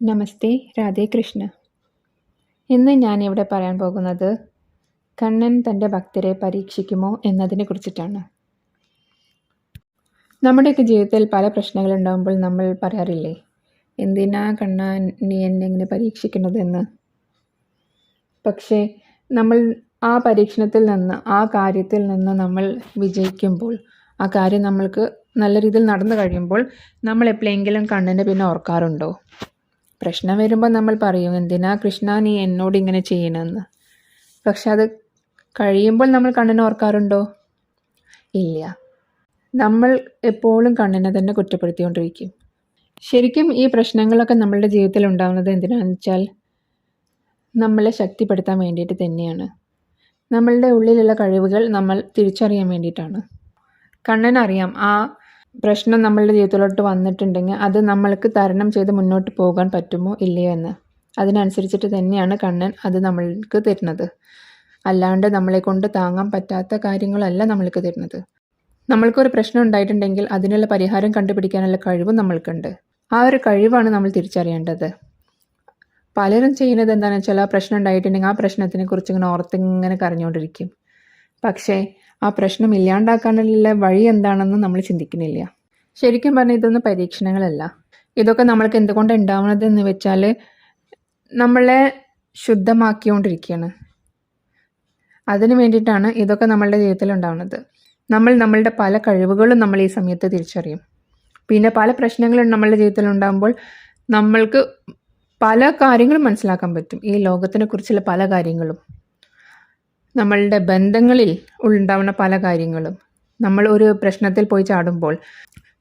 നമസ്തേ രാധേ കൃഷ്ണ. ഇന്ന് ഞാൻ ഇവിടെ പറയാൻ പോകുന്നത് കണ്ണൻ തന്റെ ഭക്തരെ പരീക്ഷിക്കുമോ എന്നതിനെ കുറിച്ചിട്ടാണ്. നമ്മുടെയൊക്കെ ജീവിതത്തിൽ പല പ്രശ്നങ്ങളുണ്ടാകുമ്പോൾ നമ്മൾ പറയാറില്ലേ എന്തിനാ കണ്ണ നീ എന്നെ എങ്ങനെ പരീക്ഷിക്കുന്നതെന്ന്? പക്ഷേ നമ്മൾ ആ പരീക്ഷണത്തിൽ നിന്ന് ആ കാര്യത്തിൽ നിന്ന് നമ്മൾ വിജയിക്കുമ്പോൾ ആ കാര്യം നമ്മൾക്ക് നല്ല രീതിയിൽ നടന്നു കഴിയുമ്പോൾ നമ്മൾ എപ്പോഴെങ്കിലും കണ്ണനെ പിന്നെ ഓർക്കാറുണ്ടോ? പ്രശ്നം വരുമ്പോൾ നമ്മൾ പറയും എന്തിനാ കൃഷ്ണ നീ എന്നോട് ഇങ്ങനെ ചെയ്യണമെന്ന് പക്ഷെ അത് കഴിയുമ്പോൾ നമ്മൾ കണ്ണിനെ ഓർക്കാറുണ്ടോ? ഇല്ല. നമ്മൾ എപ്പോഴും കണ്ണിനെ തന്നെ കുറ്റപ്പെടുത്തിക്കൊണ്ടിരിക്കും. ശരിക്കും ഈ പ്രശ്നങ്ങളൊക്കെ നമ്മളുടെ ജീവിതത്തിൽ ഉണ്ടാകുന്നത് എന്തിനാണെന്ന് വെച്ചാൽ നമ്മളെ ശക്തിപ്പെടുത്താൻ വേണ്ടിയിട്ട് തന്നെയാണ്. നമ്മളുടെ ഉള്ളിലുള്ള കഴിവുകൾ നമ്മൾ തിരിച്ചറിയാൻ വേണ്ടിയിട്ടാണ്. കണ്ണനറിയാം ആ പ്രശ്നം നമ്മളുടെ ജീവിതത്തിലോട്ട് വന്നിട്ടുണ്ടെങ്കിൽ അത് നമ്മൾക്ക് തരണം ചെയ്ത് മുന്നോട്ട് പോകാൻ പറ്റുമോ ഇല്ലയോ എന്ന്. അതിനനുസരിച്ചിട്ട് തന്നെയാണ് കണ്ണൻ അത് നമ്മൾക്ക് തരുന്നത്. അല്ലാണ്ട് നമ്മളെ കൊണ്ട് താങ്ങാൻ പറ്റാത്ത കാര്യങ്ങളല്ല നമ്മൾക്ക് തരുന്നത്. നമ്മൾക്കൊരു പ്രശ്നം ഉണ്ടായിട്ടുണ്ടെങ്കിൽ അതിനുള്ള പരിഹാരം കണ്ടുപിടിക്കാനുള്ള കഴിവും നമ്മൾക്കുണ്ട്. ആ ഒരു കഴിവാണ് നമ്മൾ തിരിച്ചറിയേണ്ടത്. പലരും ചെയ്യുന്നത് എന്താണെന്ന് വെച്ചാൽ ആ പ്രശ്നം ഉണ്ടായിട്ടുണ്ടെങ്കിൽ ആ പ്രശ്നത്തിനെ കുറിച്ച് ഇങ്ങനെ ഓർത്തിങ്ങനെ കരഞ്ഞുകൊണ്ടിരിക്കും. പക്ഷേ ആ പ്രശ്നം ഇല്ലാണ്ടാക്കാനുള്ള വഴി എന്താണെന്ന് നമ്മൾ ചിന്തിക്കുന്നില്ല. ശരിക്കും പറഞ്ഞാൽ ഇതൊന്നും പരീക്ഷണങ്ങളല്ല. ഇതൊക്കെ നമ്മൾക്ക് എന്തുകൊണ്ട് ഉണ്ടാവുന്നത് എന്ന് വെച്ചാൽ നമ്മളെ ശുദ്ധമാക്കിക്കൊണ്ടിരിക്കുകയാണ് അതിനു വേണ്ടിയിട്ടാണ് ഇതൊക്കെ നമ്മളുടെ ജീവിതത്തിൽ ഉണ്ടാവുന്നത്. നമ്മൾ നമ്മളുടെ പല കഴിവുകളും നമ്മൾ ഈ സമയത്ത് തിരിച്ചറിയും. പിന്നെ പല പ്രശ്നങ്ങളും നമ്മളുടെ ജീവിതത്തിൽ ഉണ്ടാകുമ്പോൾ നമ്മൾക്ക് പല കാര്യങ്ങളും മനസ്സിലാക്കാൻ പറ്റും. ഈ ലോകത്തിനെ കുറിച്ചുള്ള പല കാര്യങ്ങളും. നമ്മളുടെ ബന്ധങ്ങളിൽ ഉണ്ടാവുന്ന പല കാര്യങ്ങളും. നമ്മൾ ഒരു പ്രശ്നത്തിൽ പോയി ചാടുമ്പോൾ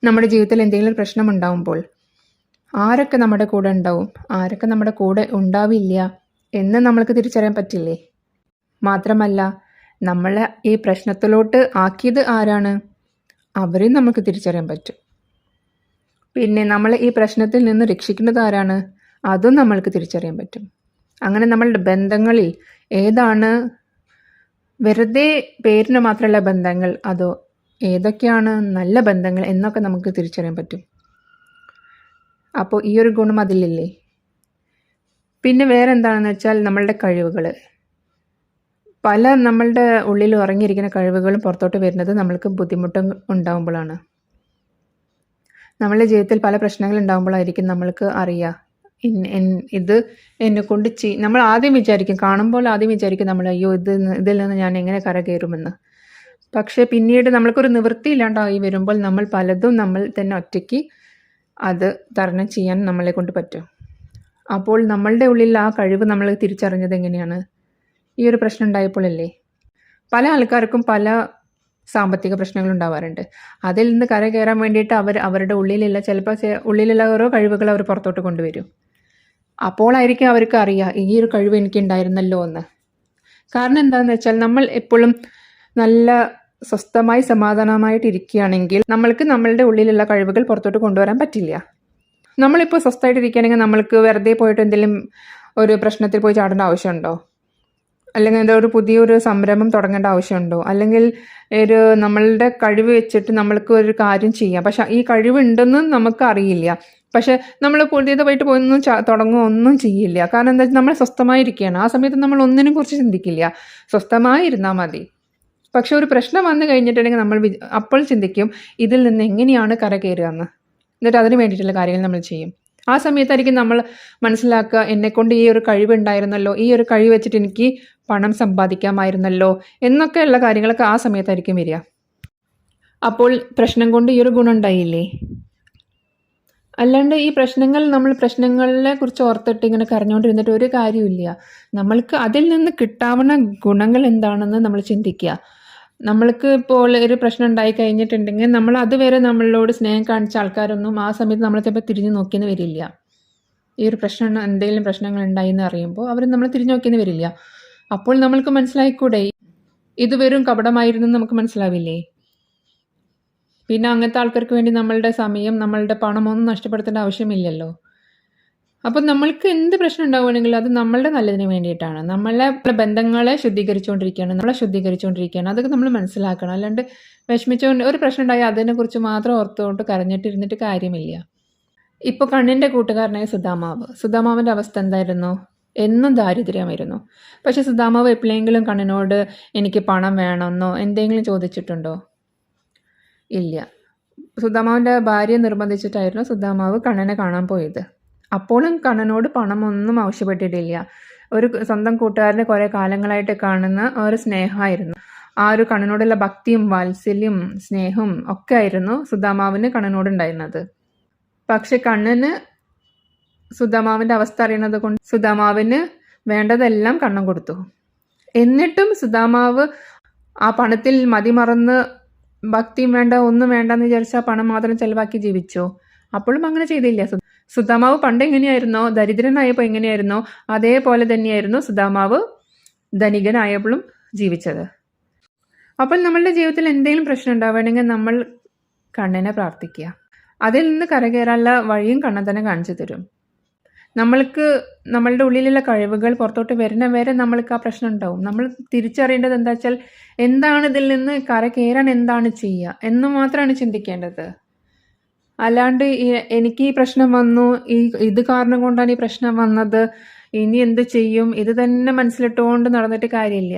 നമ്മുടെ ജീവിതത്തിൽ എന്തെങ്കിലും പ്രശ്നം ഉണ്ടാവുമ്പോൾ ആരൊക്കെ നമ്മുടെ കൂടെ ഉണ്ടാവും ആരൊക്കെ നമ്മുടെ കൂടെ ഉണ്ടാവില്ല എന്ന് നമ്മൾക്ക് തിരിച്ചറിയാൻ പറ്റില്ലേ? മാത്രമല്ല നമ്മളെ ഈ പ്രശ്നത്തിലോട്ട് ആക്കിയത് ആരാണ്? അവരെയും നമുക്ക് തിരിച്ചറിയാൻ പറ്റും. പിന്നെ നമ്മൾ ഈ പ്രശ്നത്തിൽ നിന്ന് രക്ഷിക്കുന്നത് ആരാണ്? അതും നമ്മൾക്ക് തിരിച്ചറിയാൻ പറ്റും. അങ്ങനെ നമ്മളുടെ ബന്ധങ്ങളിൽ ഏതാണ് വെറുതെ പേരിന് മാത്രമുള്ള ബന്ധങ്ങൾ അതോ ഏതൊക്കെയാണ് നല്ല ബന്ധങ്ങൾ എന്നൊക്കെ നമുക്ക് തിരിച്ചറിയാൻ പറ്റും. അപ്പോൾ ഈ ഒരു ഗുണം അതിലില്ലേ? പിന്നെ വേറെ എന്താണെന്ന് വെച്ചാൽ നമ്മളുടെ കഴിവുകൾ പല നമ്മളുടെ ഉള്ളിൽ ഉറങ്ങിയിരിക്കുന്ന കഴിവുകളും പുറത്തോട്ട് വരുന്നത് നമ്മൾക്ക് ബുദ്ധിമുട്ട് ഉണ്ടാകുമ്പോഴാണ് നമ്മളുടെ ജീവിതത്തിൽ പല പ്രശ്നങ്ങൾ ഉണ്ടാകുമ്പോഴായിരിക്കും നമ്മൾക്ക് അറിയുക ഇത് എന്നെ കൊണ്ട് ചെയ് നമ്മൾ ആദ്യം വിചാരിക്കും കാണുമ്പോൾ ആദ്യം വിചാരിക്കും നമ്മൾ അയ്യോ ഇത് ഇതിൽ നിന്ന് ഞാൻ എങ്ങനെ കരകയറുമെന്ന്. പക്ഷേ പിന്നീട് നമ്മൾക്കൊരു നിവൃത്തി ഇല്ലാണ്ടായി വരുമ്പോൾ നമ്മൾ പലതും നമ്മൾ തന്നെ ഒറ്റയ്ക്ക് അത് തരണം ചെയ്യാൻ നമ്മളെ കൊണ്ട് പറ്റും. അപ്പോൾ നമ്മളുടെ ഉള്ളിൽ ആ കഴിവ് നമ്മൾ തിരിച്ചറിഞ്ഞത് എങ്ങനെയാണ്? ഈ ഒരു പ്രശ്നം ഉണ്ടായപ്പോഴല്ലേ? പല ആൾക്കാർക്കും പല സാമ്പത്തിക പ്രശ്നങ്ങൾ ഉണ്ടാവാറുണ്ട്. അതിൽ നിന്ന് കര കയറാൻ വേണ്ടിയിട്ട് അവർ അവരുടെ ഉള്ളിലുള്ള ചിലപ്പോൾ ഉള്ളിലുള്ള ഓരോ കഴിവുകൾ അവർ പുറത്തോട്ട് കൊണ്ടുവരും. അപ്പോളായിരിക്കും അവർക്ക് അറിയുക ഈ ഒരു കഴിവ് എനിക്ക് ഉണ്ടായിരുന്നല്ലോ എന്ന്. കാരണം എന്താണെന്ന് വെച്ചാൽ നമ്മൾ എപ്പോഴും നല്ല സ്വസ്ഥമായി സമാധാനമായിട്ട് ഇരിക്കുകയാണെങ്കിൽ നമ്മൾക്ക് നമ്മളുടെ ഉള്ളിലുള്ള കഴിവുകൾ പുറത്തോട്ട് കൊണ്ടുവരാൻ പറ്റില്ല. നമ്മളിപ്പോൾ സ്വസ്ഥമായിട്ട് ഇരിക്കുകയാണെങ്കിൽ നമ്മൾക്ക് വെറുതെ പോയിട്ട് എന്തെങ്കിലും ഒരു പ്രശ്നത്തിൽ പോയി ചാടേണ്ട ആവശ്യമുണ്ടോ? അല്ലെങ്കിൽ എന്താ ഒരു പുതിയൊരു സംരംഭം തുടങ്ങേണ്ട ആവശ്യമുണ്ടോ? അല്ലെങ്കിൽ ഒരു നമ്മളുടെ കഴിവ് വെച്ചിട്ട് നമ്മൾക്ക് ഒരു കാര്യം ചെയ്യാം. പക്ഷെ ഈ കഴിവുണ്ടെന്ന് നമുക്ക് അറിയില്ല. പക്ഷെ നമ്മൾ പുതിയതായിട്ട് പോയി ഒന്നും തുടങ്ങുക ഒന്നും ചെയ്യില്ല. കാരണം എന്താ നമ്മൾ സ്വസ്ഥമായിരിക്കുകയാണ്. ആ സമയത്ത് നമ്മൾ ഒന്നിനും കുറിച്ച് ചിന്തിക്കില്ല. സ്വസ്ഥമായിരുന്നാൽ മതി. പക്ഷെ ഒരു പ്രശ്നം വന്നു കഴിഞ്ഞിട്ടുണ്ടെങ്കിൽ നമ്മൾ അപ്പോൾ ചിന്തിക്കും ഇതിൽ നിന്ന് എങ്ങനെയാണ് കര കയറുക എന്ന്. എന്നിട്ട് അതിന് വേണ്ടിയിട്ടുള്ള കാര്യങ്ങൾ നമ്മൾ ചെയ്യും. ആ സമയത്തായിരിക്കും നമ്മൾ മനസ്സിലാക്കുക എന്നെക്കൊണ്ട് ഈ ഒരു കഴിവുണ്ടായിരുന്നല്ലോ ഈ ഒരു കഴിവ് വെച്ചിട്ട് എനിക്ക് പണം സമ്പാദിക്കാമായിരുന്നല്ലോ എന്നൊക്കെയുള്ള കാര്യങ്ങളൊക്കെ ആ സമയത്തായിരിക്കും വരിക. അപ്പോൾ പ്രശ്നം കൊണ്ട് ഈ ഒരു ഗുണമുണ്ടായില്ലേ അല്ലാണ്ട് ഈ പ്രശ്നങ്ങൾ നമ്മൾ പ്രശ്നങ്ങളെ കുറിച്ച് ഓർത്തിട്ട് ഇങ്ങനെ കരഞ്ഞുകൊണ്ടിരുന്നിട്ട് ഒരു കാര്യമില്ല നമ്മൾക്ക് അതിൽ നിന്ന് കിട്ടാവുന്ന ഗുണങ്ങൾ എന്താണെന്ന് നമ്മൾ ചിന്തിക്കുക. നമ്മൾക്ക് ഇപ്പോൾ ഒരു പ്രശ്നം ഉണ്ടായി കഴിഞ്ഞിട്ടുണ്ടെങ്കിൽ നമ്മൾ അതുവരെ നമ്മളോട് സ്നേഹം കാണിച്ച ആൾക്കാരൊന്നും ആ സമയത്ത് നമ്മളെ ചിലപ്പോൾ തിരിഞ്ഞു നോക്കിയെന്ന് വരില്ല. ഈ ഒരു പ്രശ്നം എന്തെങ്കിലും പ്രശ്നങ്ങൾ ഉണ്ടായി എന്ന് അറിയുമ്പോൾ അവർ നമ്മൾ തിരിഞ്ഞു നോക്കിയെന്ന് വരില്ല. അപ്പോൾ നമ്മൾക്ക് മനസ്സിലായിക്കൂടെ? ഇത് വെറും കപടമായിരുന്നു നമുക്ക് മനസ്സിലാവില്ലേ? പിന്നെ അങ്ങനത്തെ ആൾക്കാർക്ക് വേണ്ടി നമ്മളുടെ സമയം നമ്മളുടെ പണമൊന്നും നഷ്ടപ്പെടുത്തേണ്ട ആവശ്യമില്ലല്ലോ. അപ്പം നമ്മൾക്ക് എന്ത് പ്രശ്നം ഉണ്ടാവുകയാണെങ്കിലും അത് നമ്മളുടെ നല്ലതിന് വേണ്ടിയിട്ടാണ്. നമ്മളെ ബന്ധങ്ങളെ ശുദ്ധീകരിച്ചുകൊണ്ടിരിക്കുകയാണ് നമ്മളെ ശുദ്ധീകരിച്ചുകൊണ്ടിരിക്കുകയാണ്. അതൊക്കെ നമ്മൾ മനസ്സിലാക്കണം. അല്ലാണ്ട് വിഷമിച്ചുകൊണ്ട് ഒരു പ്രശ്നം ഉണ്ടായാൽ അതിനെക്കുറിച്ച് മാത്രം ഓർത്തുകൊണ്ട് കരഞ്ഞിട്ടിരുന്നിട്ട് കാര്യമില്ല. ഇപ്പോൾ കണ്ണിന്റെ കൂട്ടുകാരനായ സുധാമാവ്. സുധാമാവിന്റെ അവസ്ഥ എന്തായിരുന്നു? എന്നും ദാരിദ്ര്യമായിരുന്നു. പക്ഷെ സുധാമാവ് എപ്പോഴെങ്കിലും കണ്ണിനോട് എനിക്ക് പണം വേണമെന്നോ എന്തെങ്കിലും ചോദിച്ചിട്ടുണ്ടോ? ഇല്ല. സുധാമാവിന്റെ ഭാര്യ നിർബന്ധിച്ചിട്ടായിരുന്നു സുധാമാവ് കണ്ണനെ കാണാൻ പോയത്. അപ്പോഴും കണ്ണനോട് പണമൊന്നും ആവശ്യപ്പെട്ടിട്ടില്ല. ഒരു സ്വന്തം കൂട്ടുകാരനെ കുറേ കാലങ്ങളായിട്ട് കാണുന്ന ഒരു സ്നേഹമായിരുന്നു. ആ ഒരു കണ്ണനോടുള്ള ഭക്തിയും വാത്സല്യം സ്നേഹവും ഒക്കെ ആയിരുന്നു സുധാമാവിന് കണ്ണനോടുണ്ടായിരുന്നത്. പക്ഷെ കണ്ണന് സുധാമാവിന്റെ അവസ്ഥ അറിയണത് കൊണ്ട് സുധാമാവിന് വേണ്ടതെല്ലാം കണ്ണൻ കൊടുത്തു. എന്നിട്ടും സുധാമാവ് ആ പണത്തിൽ മതിമറന്ന് ഭക്തിയും വേണ്ട ഒന്നും വേണ്ടെന്ന് വിചാരിച്ചാൽ പണം മാത്രം ചെലവാക്കി ജീവിച്ചോ. അപ്പോഴും അങ്ങനെ ചെയ്തില്ല. സുദാമാവ് പണ്ട് എങ്ങനെയായിരുന്നോ? ദരിദ്രനായപ്പോൾ എങ്ങനെയായിരുന്നോ? അതേപോലെ തന്നെയായിരുന്നു സുധാമാവ് ധനികനായപ്പോഴും ജീവിച്ചത്. അപ്പോൾ നമ്മളുടെ ജീവിതത്തിൽ എന്തെങ്കിലും പ്രശ്നം ഉണ്ടാവുകയാണെങ്കിൽ നമ്മൾ കണ്ണനെ പ്രാർത്ഥിക്കുക. അതിൽ നിന്ന് കരകയറാനുള്ള വഴിയും കണ്ണൻ തന്നെ കാണിച്ചു തരും. നമ്മൾക്ക് നമ്മളുടെ ഉള്ളിലുള്ള കഴിവുകൾ പുറത്തോട്ട് വരുന്ന വരെ നമ്മൾക്ക് ആ പ്രശ്നം ഉണ്ടാവും. നമ്മൾ തിരിച്ചറിയേണ്ടത് എന്താ വെച്ചാൽ എന്താണ് ഇതിൽ നിന്ന് കരകയറാൻ എന്താണ് ചെയ്യുക എന്ന് മാത്രമാണ് ചിന്തിക്കേണ്ടത്. അല്ലാണ്ട് എനിക്ക് ഈ പ്രശ്നം വന്നു ഈ ഇത് കാരണം കൊണ്ടാണ് ഈ പ്രശ്നം വന്നത് ഇനി എന്ത് ചെയ്യും? ഇത് തന്നെ മനസ്സിലിട്ടുകൊണ്ട് നടന്നിട്ട് കാര്യമില്ല.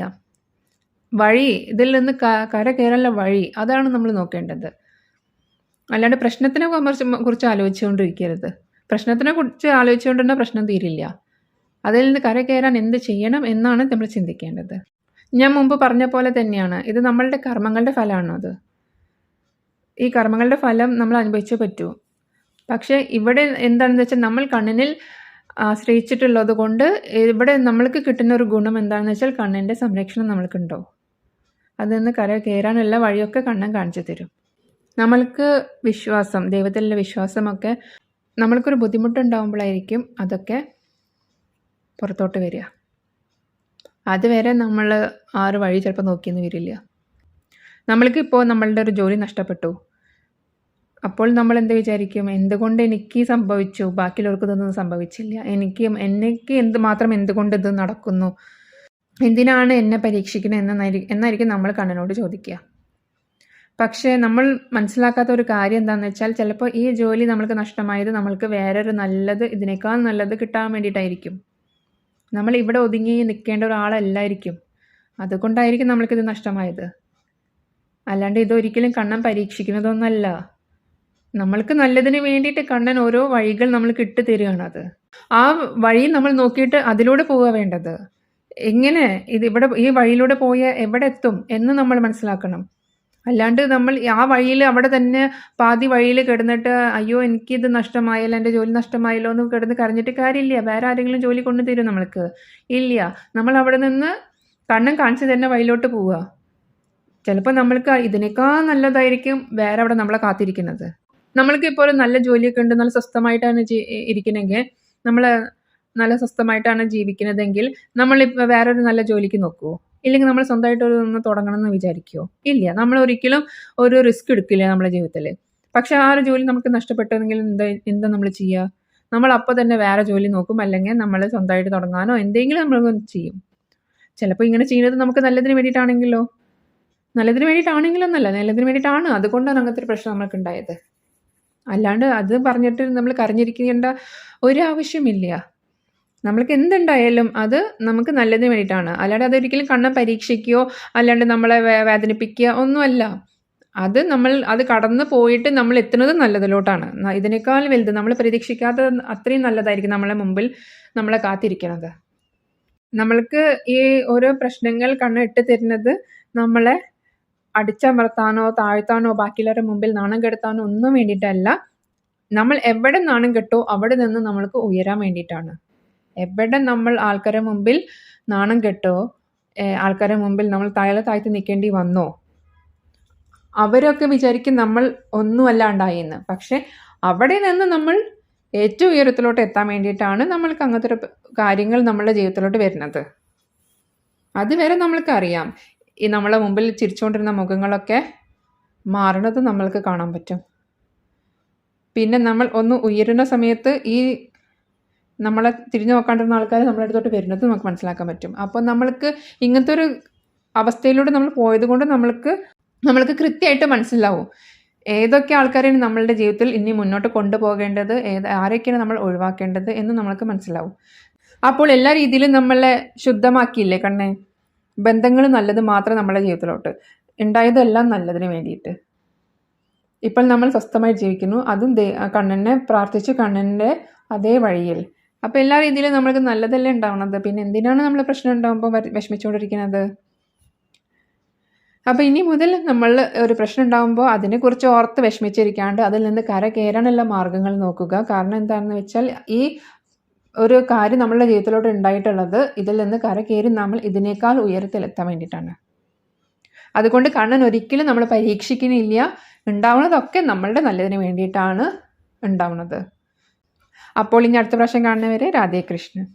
വഴി ഇതിൽ നിന്ന് കര കയറാനുള്ള വഴി അതാണ് നമ്മൾ നോക്കേണ്ടത്. അല്ലാണ്ട് പ്രശ്നത്തിനെ കുറിച്ച് ആലോചിച്ചുകൊണ്ടിരിക്കരുത്. പ്രശ്നത്തിനെ കുറിച്ച് ആലോചിച്ചുകൊണ്ടിരുന്ന പ്രശ്നം തീരില്ല. അതിൽ നിന്ന് കര കയറാൻ എന്ത് ചെയ്യണം എന്നാണ് നമ്മൾ ചിന്തിക്കേണ്ടത്. ഞാൻ മുമ്പ് പറഞ്ഞ പോലെ തന്നെയാണ് ഇത് നമ്മളുടെ കർമ്മങ്ങളുടെ ഫലമാണ് അത് ഈ കർമ്മങ്ങളുടെ ഫലം നമ്മൾ അനുഭവിച്ചേ പറ്റൂ. പക്ഷേ ഇവിടെ എന്താണെന്ന് വെച്ചാൽ നമ്മൾ കണ്ണിനിൽ ആശ്രയിച്ചിട്ടുള്ളത് കൊണ്ട് ഇവിടെ നമ്മൾക്ക് കിട്ടുന്ന ഒരു ഗുണം എന്താണെന്ന് വെച്ചാൽ കണ്ണിന്റെ സംരക്ഷണം നമ്മൾക്കുണ്ടോ? അതിൽ നിന്ന് കര കയറാനുള്ള വഴിയൊക്കെ കണ്ണൻ കാണിച്ചു തരും. നമ്മൾക്ക് വിശ്വാസം ദൈവത്തിലുള്ള വിശ്വാസമൊക്കെ നമ്മൾക്കൊരു ബുദ്ധിമുട്ടുണ്ടാകുമ്പോഴായിരിക്കും അതൊക്കെ പുറത്തോട്ട് വരിക. അതുവരെ നമ്മൾ ആ ഒരു വഴി ചിലപ്പോൾ നോക്കിയെന്ന് വരില്ല. നമ്മൾക്കിപ്പോൾ നമ്മളുടെ ഒരു ജോലി നഷ്ടപ്പെട്ടു. അപ്പോൾ നമ്മൾ എന്ത് വിചാരിക്കും? എന്തുകൊണ്ട് എനിക്ക് സംഭവിച്ചു? ബാക്കിയുള്ളവർക്ക് ഇതൊന്നും സംഭവിച്ചില്ല. എനിക്ക് എനിക്ക് എന്ത് മാത്രം എന്തുകൊണ്ട് ഇത് നടക്കുന്നു? എന്തിനാണ് എന്നെ പരീക്ഷിക്കുന്നത് എന്നായിരിക്കും എന്നായിരിക്കും നമ്മൾ കണ്ണനോട് ചോദിക്കുക. പക്ഷേ നമ്മൾ മനസ്സിലാക്കാത്ത ഒരു കാര്യം എന്താണെന്ന് വെച്ചാൽ ചിലപ്പോൾ ഈ ജോലി നമ്മൾക്ക് നഷ്ടമായത് നമ്മൾക്ക് വേറൊരു നല്ലത് ഇതിനേക്കാൾ നല്ലത് കിട്ടാൻ വേണ്ടിയിട്ടായിരിക്കും. നമ്മൾ ഇവിടെ ഒതുങ്ങി നിൽക്കേണ്ട ഒരാളല്ലായിരിക്കും. അതുകൊണ്ടായിരിക്കും നമ്മൾക്കിത് നഷ്ടമായത്. അല്ലാണ്ട് ഇതൊരിക്കലും കണ്ണം പരീക്ഷിക്കുന്നതൊന്നല്ല. നമ്മൾക്ക് നല്ലതിന് വേണ്ടിയിട്ട് കണ്ണൻ ഓരോ വഴികൾ നമ്മൾ ഇട്ട് തരികയാണ് അത്. ആ വഴി നമ്മൾ നോക്കിയിട്ട് അതിലൂടെ പോവുക വേണ്ടത്. എങ്ങനെ ഇത് ഇവിടെ ഈ വഴിയിലൂടെ പോയ എവിടെ എത്തും എന്ന് നമ്മൾ മനസ്സിലാക്കണം. അല്ലാണ്ട് നമ്മൾ ആ വഴിയിൽ അവിടെ തന്നെ പാതി വഴിയിൽ കിടന്നിട്ട് അയ്യോ എനിക്കിത് നഷ്ടമായല്ലോ എന്റെ ജോലി നഷ്ടമായല്ലോ എന്ന് കിടന്ന് കരഞ്ഞിട്ട് കാര്യമില്ല. വേറെ ആരെങ്കിലും ജോലി കൊണ്ടു തരും നമ്മൾക്ക്. ഇല്ല. നമ്മൾ അവിടെ നിന്ന് കണ്ണൻ കാണിച്ച് തന്നെ വഴിയിലോട്ട് പോവുക ചിലപ്പോൾ നമ്മൾക്ക് ഇതിനേക്കാൾ നല്ലതായിരിക്കും വേറെ അവിടെ നമ്മളെ കാത്തിരിക്കുന്നത്. നമ്മൾക്ക് ഇപ്പോൾ ഒരു നല്ല ജോലിയൊക്കെ ഉണ്ട് നല്ല സ്വസ്ഥമായിട്ടാണ് ഇരിക്കണമെങ്കിൽ നമ്മൾ നല്ല സ്വസ്ഥമായിട്ടാണ് ജീവിക്കുന്നതെങ്കിൽ നമ്മളിപ്പോൾ വേറൊരു നല്ല ജോലിക്ക് നോക്കുമോ ഇല്ലെങ്കിൽ നമ്മൾ സ്വന്തമായിട്ട് ഒരു ഒന്ന് തുടങ്ങണം എന്ന് വിചാരിക്കുമോ ഇല്ല. നമ്മൾ ഒരിക്കലും ഒരു റിസ്ക് എടുക്കില്ല നമ്മുടെ ജീവിതത്തിൽ. പക്ഷെ ആ ഒരു ജോലി നമുക്ക് നഷ്ടപ്പെട്ടതെങ്കിൽ എന്താ എന്താ നമ്മൾ ചെയ്യുക? നമ്മൾ അപ്പോൾ തന്നെ വേറെ ജോലി നോക്കും അല്ലെങ്കിൽ നമ്മൾ സ്വന്തമായിട്ട് തുടങ്ങാനോ എന്തെങ്കിലും നമ്മൾ ചെയ്യും. ചിലപ്പോൾ ഇങ്ങനെ ചെയ്യുന്നത് നമുക്ക് നല്ലതിന് വേണ്ടിയിട്ടാണെങ്കിലോ? നല്ലതിന് വേണ്ടിയിട്ടാണെങ്കിലൊന്നല്ല നല്ലതിന് വേണ്ടിയിട്ടാണ്. അതുകൊണ്ടാണ് അങ്ങനത്തെ ഒരു പ്രശ്നം നമ്മൾക്ക് ഉണ്ടായത്. അല്ലാണ്ട് അത് പറഞ്ഞിട്ട് നമ്മൾ കരഞ്ഞിരിക്കേണ്ട ഒരു ആവശ്യമില്ല. നമ്മൾക്ക് എന്തുണ്ടായാലും അത് നമുക്ക് നല്ലതിന് വേണ്ടിയിട്ടാണ്. അല്ലാണ്ട് അതൊരിക്കലും കണ്ണം പരീക്ഷിക്കുകയോ അല്ലാണ്ട് നമ്മളെ വേദനിപ്പിക്കുക ഒന്നുമല്ല. അത് നമ്മൾ അത് കടന്നു പോയിട്ട് നമ്മൾ എത്തുന്നത് നല്ലതിലോട്ടാണ്. ഇതിനേക്കാൾ വലുത് നമ്മൾ പ്രതീക്ഷിക്കാത്ത അത്രയും നല്ലതായിരിക്കും നമ്മളെ മുമ്പിൽ നമ്മളെ കാത്തിരിക്കുന്നത് നമ്മൾക്ക് ഈ ഓരോ പ്രശ്നങ്ങൾ കണ്ണ് ഇട്ട് തരുന്നത് നമ്മളെ അടിച്ചമർത്താനോ താഴ്ത്താനോ ബാക്കിയുള്ളവരുടെ മുമ്പിൽ നാണം കെടുത്താനോ ഒന്നും വേണ്ടിയിട്ടല്ല. നമ്മൾ എവിടെ നാണം കെട്ടോ അവിടെ നിന്ന് നമ്മൾക്ക് ഉയരാൻ വേണ്ടിയിട്ടാണ്. എവിടെ നമ്മൾ ആൾക്കാരുടെ മുമ്പിൽ നാണം കെട്ടോ ആൾക്കാരുടെ മുമ്പിൽ നമ്മൾ തല താഴ്ത്തി നിൽക്കേണ്ടി വന്നോ? അവരൊക്കെ വിചാരിക്കും നമ്മൾ ഒന്നുമല്ലാണ്ടായെന്ന്. പക്ഷെ അവിടെ നിന്ന് നമ്മൾ ഏറ്റവും ഉയരത്തിലോട്ട് എത്താൻ വേണ്ടിയിട്ടാണ് നമ്മൾക്ക് അങ്ങനത്തെ കാര്യങ്ങൾ നമ്മളുടെ ജീവിതത്തിലോട്ട് വരുന്നത്. അതുവരെ നമ്മൾക്ക് അറിയാം ഈ നമ്മളെ മുമ്പിൽ ചിരിച്ചുകൊണ്ടിരുന്ന മുഖങ്ങളൊക്കെ മാറണത് നമ്മൾക്ക് കാണാൻ പറ്റും. പിന്നെ നമ്മൾ ഒന്ന് ഉയരുന്ന സമയത്ത് ഈ നമ്മളെ തിരിഞ്ഞു നോക്കാണ്ടിരുന്ന ആൾക്കാർ നമ്മുടെ അടുത്തോട്ട് വരുന്നത് നമുക്ക് മനസ്സിലാക്കാൻ പറ്റും. അപ്പോൾ നമ്മൾക്ക് ഇങ്ങനത്തെ ഒരു അവസ്ഥയിലൂടെ നമ്മൾ പോയത് കൊണ്ട് നമ്മൾക്ക് നമ്മൾക്ക് കൃത്യമായിട്ട് മനസ്സിലാവും. ഏതൊക്കെ ആൾക്കാരെയാണ് നമ്മളുടെ ജീവിതത്തിൽ ഇനി മുന്നോട്ട് കൊണ്ടുപോകേണ്ടത് ഏത് ആരൊക്കെയാണ് നമ്മൾ ഒഴിവാക്കേണ്ടത് എന്ന് നമ്മൾക്ക് മനസ്സിലാവും. അപ്പോൾ എല്ലാ രീതിയിലും നമ്മളെ ശുദ്ധമാക്കിയില്ലേ കണ്ണേ? ബന്ധങ്ങൾ നല്ലത് മാത്രം നമ്മുടെ ജീവിതത്തിലോട്ട്. ഉണ്ടായതെല്ലാം നല്ലതിന് വേണ്ടിയിട്ട്. ഇപ്പോൾ നമ്മൾ സ്വസ്ഥമായി ജീവിക്കുന്നു. അതും കണ്ണനെ പ്രാർത്ഥിച്ച് കണ്ണന്റെ അതേ വഴിയിൽ. അപ്പോൾ എല്ലാ രീതിയിലും നമ്മൾക്ക് നല്ലതല്ലേ ഉണ്ടാവണത്? പിന്നെ എന്തിനാണ് നമ്മൾ പ്രശ്നം ഉണ്ടാകുമ്പോൾ വിഷമിച്ചുകൊണ്ടിരിക്കുന്നത്? അപ്പോൾ ഇനി മുതൽ നമ്മൾ ഒരു പ്രശ്നം ഉണ്ടാകുമ്പോൾ അതിനെക്കുറിച്ച് ഓർത്ത് വിഷമിച്ചിരിക്കാണ്ട് അതിൽ നിന്ന് കര കയറാനുള്ള മാർഗങ്ങൾ നോക്കുക. കാരണം എന്താണെന്ന് വെച്ചാൽ ഈ ഒരു കാര്യം നമ്മളുടെ ജീവിതത്തിലോട്ട് ഉണ്ടായിട്ടുള്ളത് ഇതിൽ നിന്ന് കര കയറി നമ്മൾ ഇതിനേക്കാൾ ഉയരത്തിലെത്താൻ വേണ്ടിയിട്ടാണ്. അതുകൊണ്ട് കണ്ണൻ ഒരിക്കലും നമ്മൾ പരീക്ഷിക്കുന്നില്ല. ഉണ്ടാവുന്നതൊക്കെ നമ്മളുടെ നല്ലതിന് വേണ്ടിയിട്ടാണ് ഉണ്ടാവുന്നത്. അപ്പോൾ ഇനി അടുത്ത പ്രാവശ്യം കാണുന്നവരെ രാധേ കൃഷ്ണൻ